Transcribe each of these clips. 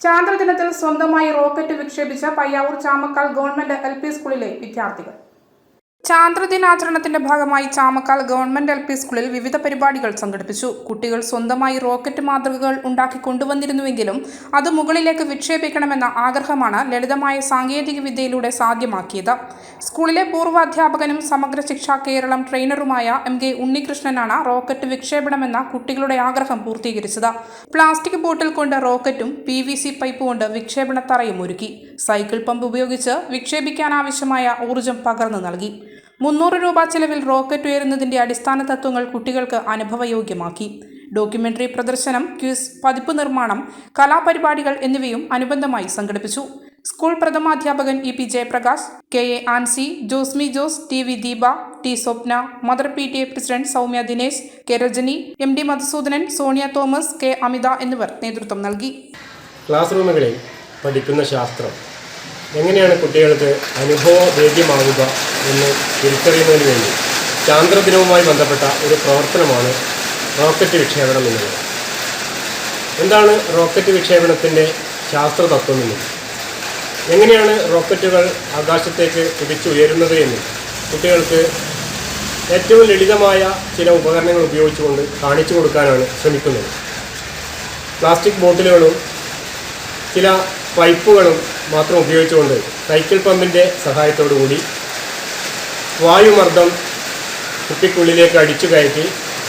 ചാന്ദ്രദിനത്തിൽ സ്വന്തമായി rocket വിക്ഷേപിച്ച Payyavoor Chamakkal government L P സ്കൂളിലെ വിദ്യാർത്ഥികൾ. ചാന്ദ്രദിനാചരണത്തിന്റെ ഭാഗമായി ചാമക്കാൽ ഗവൺമെന്റ് എൽ പി സ്കൂളിൽ വിവിധ പരിപാടികൾ സംഘടിപ്പിച്ചു. കുട്ടികൾ സ്വന്തമായി റോക്കറ്റ് മാതൃകകൾ ഉണ്ടാക്കി കൊണ്ടുവന്നിരുന്നുവെങ്കിലും അത് മുകളിലേക്ക് വിക്ഷേപിക്കണമെന്ന ആഗ്രഹമാണ് ലളിതമായ സാങ്കേതിക വിദ്യയിലൂടെ സാധ്യമാക്കിയത്. സ്കൂളിലെ പൂർവ അധ്യാപകനും സമഗ്ര ശിക്ഷ കേരളം ട്രെയിനറുമായ എം കെ ഉണ്ണികൃഷ്ണനാണ് റോക്കറ്റ് വിക്ഷേപണമെന്ന കുട്ടികളുടെ ആഗ്രഹം പൂർത്തീകരിച്ചത്. പ്ലാസ്റ്റിക് ബോട്ടിൽ കൊണ്ട് റോക്കറ്റും പി വി സി പൈപ്പ് കൊണ്ട് വിക്ഷേപണ തറയും ഒരുക്കി. സൈക്കിൾ പമ്പ് ഉപയോഗിച്ച് വിക്ഷേപിക്കാനാവശ്യമായ ഊർജം പകർന്നു നൽകി. മുന്നൂറ് രൂപ ചെലവിൽ റോക്കറ്റ് ഉയരുന്നതിന്റെ അടിസ്ഥാന തത്വങ്ങൾ കുട്ടികൾക്ക് അനുഭവയോഗ്യമാക്കി. ഡോക്യുമെന്ററി പ്രദർശനം ക്യൂസ് പതിപ്പ് നിർമ്മാണം കലാപരിപാടികൾ എന്നിവയും അനുബന്ധമായി സംഘടിപ്പിച്ചു. School പ്രഥമാധ്യാപകൻ E P Jayaprakash K A Ancy Josmi Jose T V Deepa T Swapna mother P T A president Soumya Dinesh K Rajani M D Madhusoodanan Sonia Thomas K Amitha എന്നിവർ നേതൃത്വം നൽകി. Class റൂമുകളിൽ പഠിക്കുന്ന ശാസ്ത്രം. എങ്ങനെയാണ് കുട്ടികൾക്ക് അനുഭവവേദ്യമാവുക എന്ന് തിരിച്ചറിയുന്നതിന് വേണ്ടി ചാന്ദ്രദിനവുമായി ബന്ധപ്പെട്ട ഒരു പ്രവർത്തനമാണ് റോക്കറ്റ് വിക്ഷേപണം എന്നുള്ളത്. എന്താണ് റോക്കറ്റ് വിക്ഷേപണത്തിന്റെ ശാസ്ത്രതത്വം എന്നും എങ്ങനെയാണ് റോക്കറ്റുകൾ ആകാശത്തേക്ക് കുതിച്ചുയരുന്നത് എന്ന് കുട്ടികൾക്ക് ഏറ്റവും ലളിതമായ ചില ഉപകരണങ്ങൾ ഉപയോഗിച്ചുകൊണ്ട് കാണിച്ചു കൊടുക്കാനാണ് ശ്രമിക്കുന്നത്. പ്ലാസ്റ്റിക് ബോട്ടിലുകളും ചില പൈപ്പുകളും മാത്രം ഉപയോഗിച്ചുകൊണ്ട് സൈക്കിൾ പമ്പിന്റെ സഹായത്തോടുകൂടി വായുമർദ്ദം കുപ്പിക്കുള്ളിലേക്ക് അടിച്ചു കയറ്റി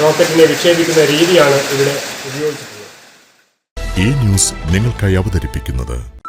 റോക്കറ്റിനെ വിക്ഷേപിക്കുന്ന രീതിയാണ് ഇവിടെ ഉപയോഗിച്ചിട്ടുള്ളത്. ഈ ന്യൂസ് നിങ്ങൾക്കായി അവതരിപ്പിക്കുന്നത്